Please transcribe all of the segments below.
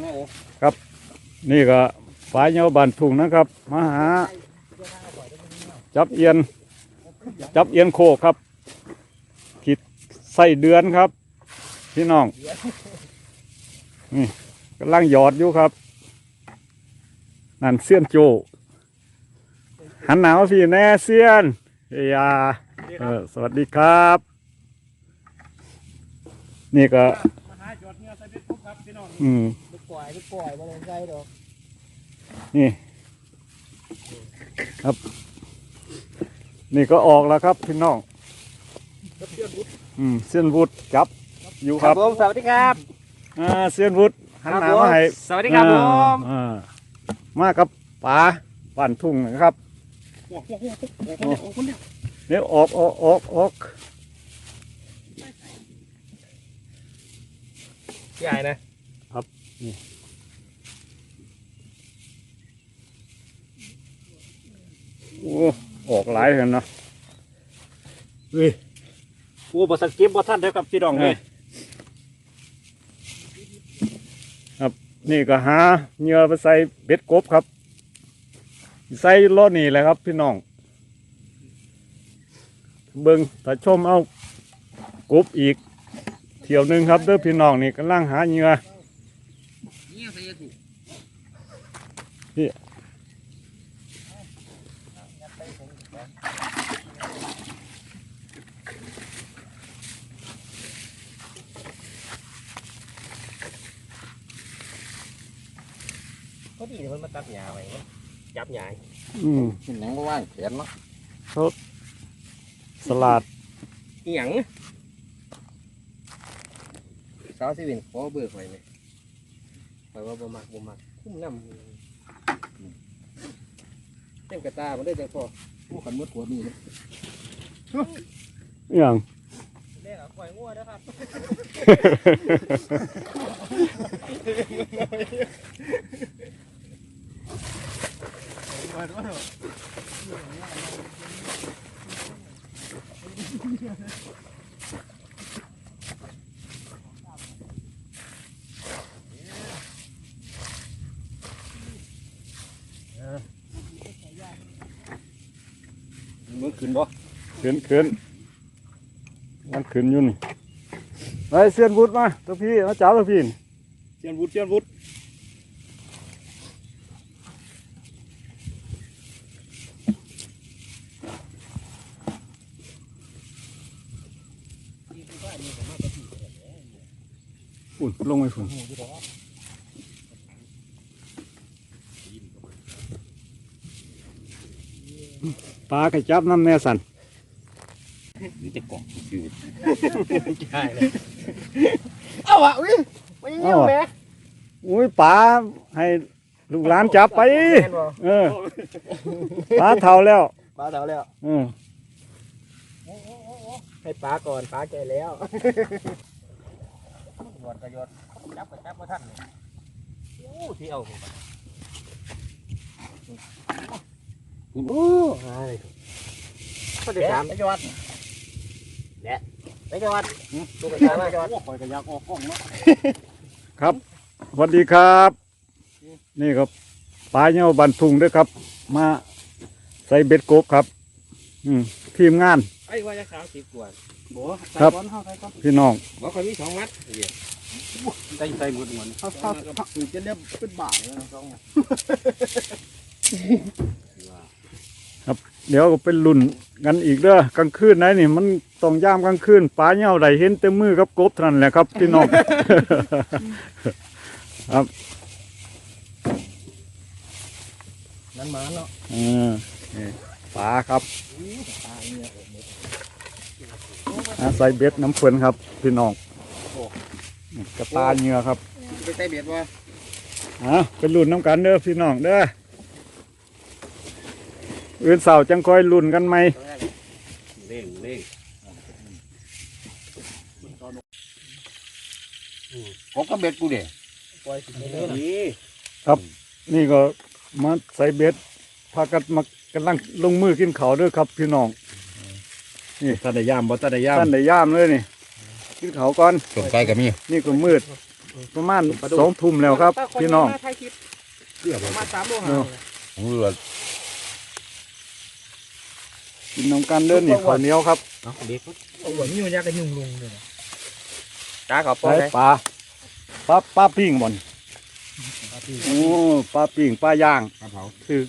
แม่โอ้นี่ก็ฝายเหยาบันทุ่งนะครับมาหา จับเอียน จับเอียนโคกครับขีดใส่เดือนครับ พี่น้องนี่กำลังหยอดอยู่ครับนั่นเสี้ยนโจหันหนาวพี่แน่เสี้ยนเฮียาเออสวัสดีครับ นี่ก็มาหาหยอดเงี้ยใส่เบ็ด ปุ๊บครับพี่น้องอืมไปปล่อยไปปล่อยบ่ลงใจดอกนี่ ครับ นี่ก็ออกแล้วครับพี่น้องอืมเซียนวุฒจับอยู่ครับผมสวัสดีครับอ่าเซียนวุฒหันหน้ามาให้สวัสดีครับผมอ่ามากับป๋าปั่นทุ่งนะครับโอ้โหโอ้โหโอ้โหโอ้โหคนเดียวเดี๋ยวออกออกออกออกใหญ่นะ โอ้ออกหลายเห็นเนาะโอ้บสันเก็บบ่ท่านเด้อครับพี่น้องเลยนี่ก็หาเหยื่อไปใส่เบ็ดกบครับ ใส่ล้อนี่แหละครับ พี่น้อง เบิงถ้าชมเอากบอีกเที่ยวหนึ่งครับเด้อพี่น้องนี่กำลังหาเหยื่อ นี่ใส่ถูก ก็ดีมันมาตัดหญ้าไว้เนอะจับหญ้าอืมกินหนังก็ว่างแขนเนาะสลัดอีหยังสาวสิวินขอเบิกไว้ไหมไว้ว่าบ่มักบ่มักคุ้มน้ำ เต็มกระตามันได้จังพอผู้ขันมืดขวดนี่เลยอหย่างเรียกข่อยงัวนะครับ มือขึ้นบ่ขึ้นขึ้นมันขึ้นอยู่นี่ไอ้เซียนบุตรมาตัวพี่มาจับตัวพี่นี่เชียนวุฒิเชียนวุฒิฝุ่นลงไปฝุ่น ปลากระจับน้ำแน่สันหรือจะกล่องคือใช่เลยเอาอะอุ้ยไม่เงี้ยวแม่อุ้ยปลาให้ลูกหลานจับไปเออปลาเท่าแล้วปลาเถาแล้วเออให้ปลาก่อนปลาแก่แล้วหยอดกระยอดจับกระจับมาท่านเลยโอ้ที่เอาผม โอ้ยก็ได้สามไปยอดแหละไปยอดลูกกระตามาจอดโอ้ข่อยก็อยากออกกล้องเนาะสวัสดีครับ นี่ครับปลาเน่าบันทุงด้วยครับ มาใส่เบ็ดกบครับ อืมทีมงานไอ้ว่าจะสามสิบกว่าบ่ครับใส่ก้อนเฮาใส่ก้อนพี่น้องบอกคนมีสองมัดใส่ใส่หมดเหมือนเฮาเฮาเฮาอื่นจะได้เป็นบาทเลยนะสอง เดี๋ยวก็เป็นรุ่นกันอีกเด้อกลางคืนไหนนี่ มันต้องย่ามกลางคืนปลาเน่าใดเห็นเต็มมือกับกบเท่านั้นแหละครับพี่น้องนั้นมาเนาะเออนี่ปลาครับอาใส่เบ็ดน้ำเฟืนครับ พี่น้องนี่กระตาเหงื่อครับไปใส่เบ็ดวะอะเป็นรุ่นน้ำกันเด้อพี่น้องเด้อ อื่นเสาร์จังคอยรุ่นกันไหมเล่งเล่งของกระเบ็ดกูเด้ปล่อยสิเล่นนี่นี่ก็มาใส่เบ็ดพากันมากำลังลงมือกินเขาวเด้วยครับ พี่น้องตาได้ยามบ่ตาได้ยามท่านได้ย่ามเลยนี่กินเขาวก่อนสนใจก็มีนี่ก็มืด ประมาณสองทุ่มแล้วครับ พี่น้องมาถ่ายคลิปเรียบประมาณสามโมงเออของเรือ กินน้ำกันเด้อนี่ข้าวเหนียวครับเนาะเด็กเอาหัวนิ้วยากกันยุ่งลงเลยจ้าขอปอใช้เลยปลาปลาปลาปิ้งบ่นโอ้ปลาปิ้งปลาย่างปลาเผาคือ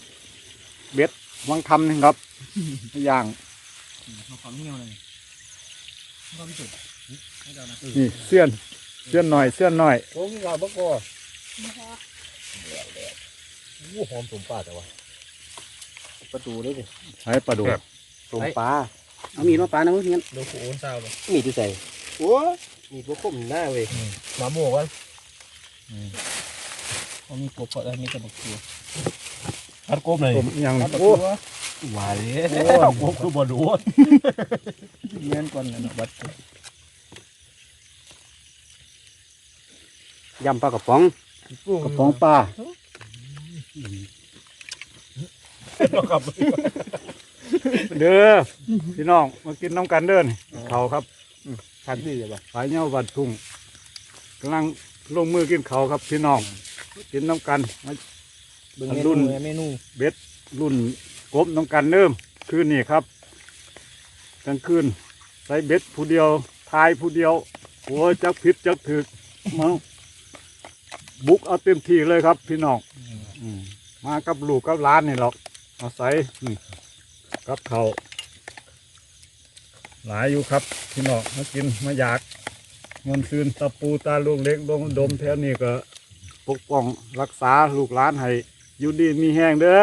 เบ็ดวังคำนึงครับปลาย่างความเหนียวเลยความสุดให้เรานะนี่เสี้ยนเสี้ยนหน่อยเสี้ยนหน่อยโอ้ยเราบักกอโอ้หอมสมปาแต่ว่าประตูเลยสิใช้ปลาดุก ต้มปลาเอามีดมาปานะมึงงั้นเดี๋ยวโอนเศร้าเลยมีดที่ใส่โอ้มีดพวกคมหน้าเว้ยมาโม่กันเขามีกบอะไรมีแต่บักตัวพัดกบเลยต้มอิหยังพัดบักโอ้ตัวหวานเลยโอ้กบคือบ่ดูเงี้ยก่อนนะบัดยำปลากระป๋องกระป๋องปลาครับ เด้อพี่น้องมากินน้ำกันเด้อนี่เขาวครับทันทีเลยป่ะฝายเงาบัดทุ่งกำลังลงมือกินเขาวครับพี่น้อง กินน้ำกันมาเบิ่งอันเมรุ่นูนเมนูเบ็ดรุ่นกบน้ำกันเริ่มคืนนี้ครับกลางคืนใส่เบ็ดผู้เดียวทายผู้เดียวโอ้ยจักผิดจักถึกมังบุกเอาเต็มที่เลยครับ พี่น้องอืมมากับลูกกับหล้านนี่หรอก เอาใส่นี่ กับเขาวหลายอยู่ครับพี่น้องมากินมาอยากเงินซืนตะปูตาลูกเล็กลงดมแถวนี้ก็ปกป้องรักษาลูกหลานให้อยู่ดีมีแห้งเด้อ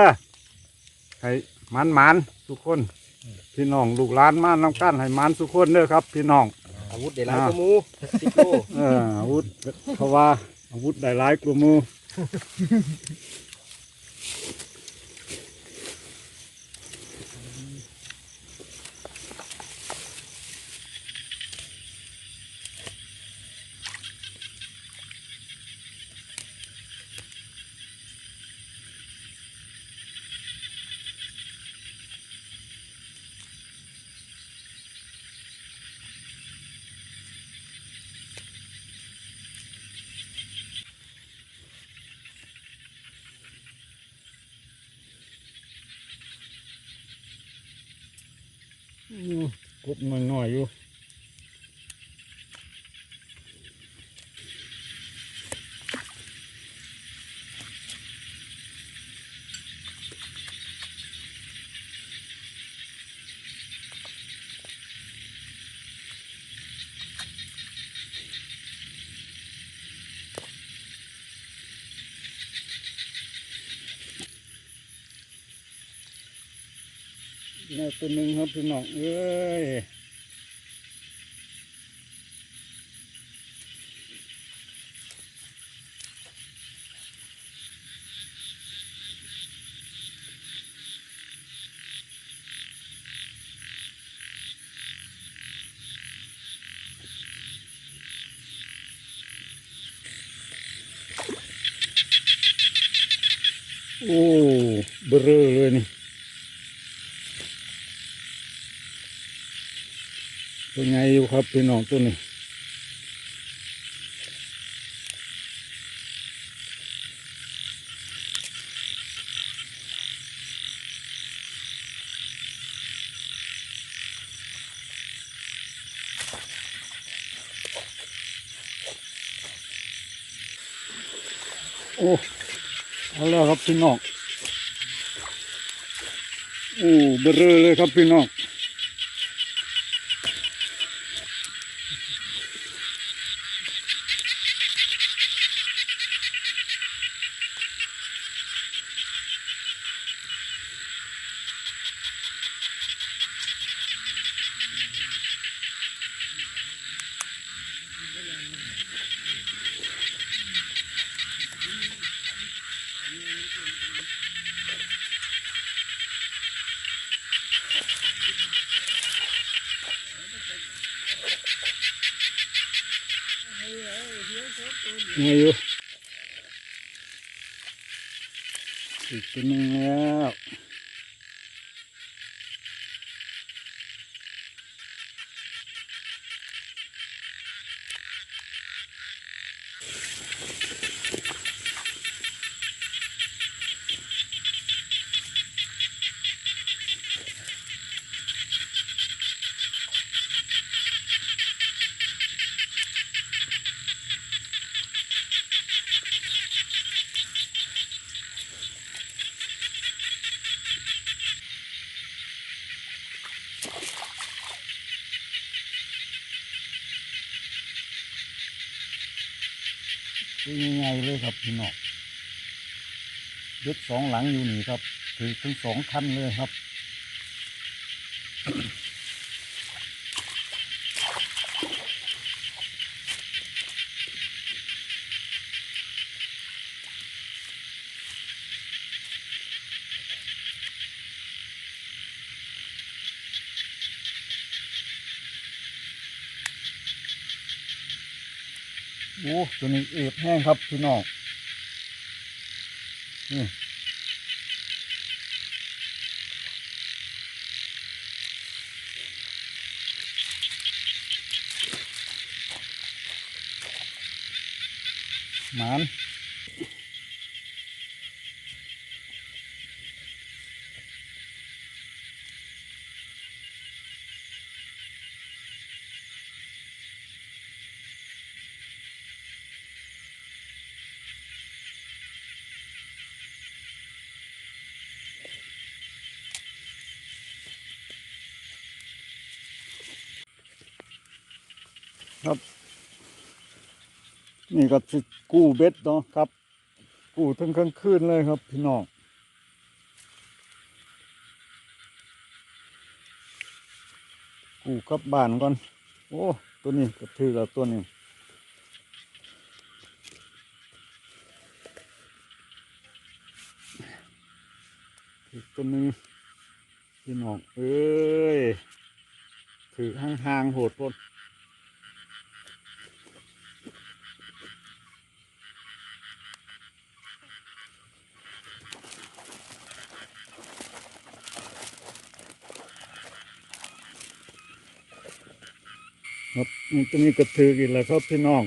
ให้มันมันๆทุกคน พี่น้องลูกหลานมาน้ำกันให้มันทุกคนเด้อครับ พี่น้องอาวุธได้หลายกว่าหมูสิบโลเอออาวุธเขาว่าอาวุธได้หลายกว่าหมู อื้อกบน้อยๆอยู่ นี่ตัวหนึ่งครับพี่น้องเอ้ยโอ้เบลอ เลยนี่เป็นไงอยู่ครับพี่น้องตัวนี้โอ้เอาแล้วครับพี่น้องโอ้เบลอเลยครับพี่น้อง มาอยู่อีกตัวนึงแล้ว ตัวใหญ่ๆเลยครับพี่น้องเด็กสองหลังอยู่นี่ครับถือทั้งสองคันเลยครับ อ้ตัวนี้เอือบแห้งครับพี่น้องนี่หมาน นี่ก็สิกู้เบ็ดเนาะครับ กู้ทั้งกลางคืนเลยครับพี่น้องกู้กับบ้านก่อน โอ้ตัวนี้ก็ถือแล้วตัวนี้อีกตัวหนึงพี่น้องเอ้ยถือห่างๆโหดพด ครับนี่ตัวนี้ก็ถืออีกแล้วครับพี่น้อง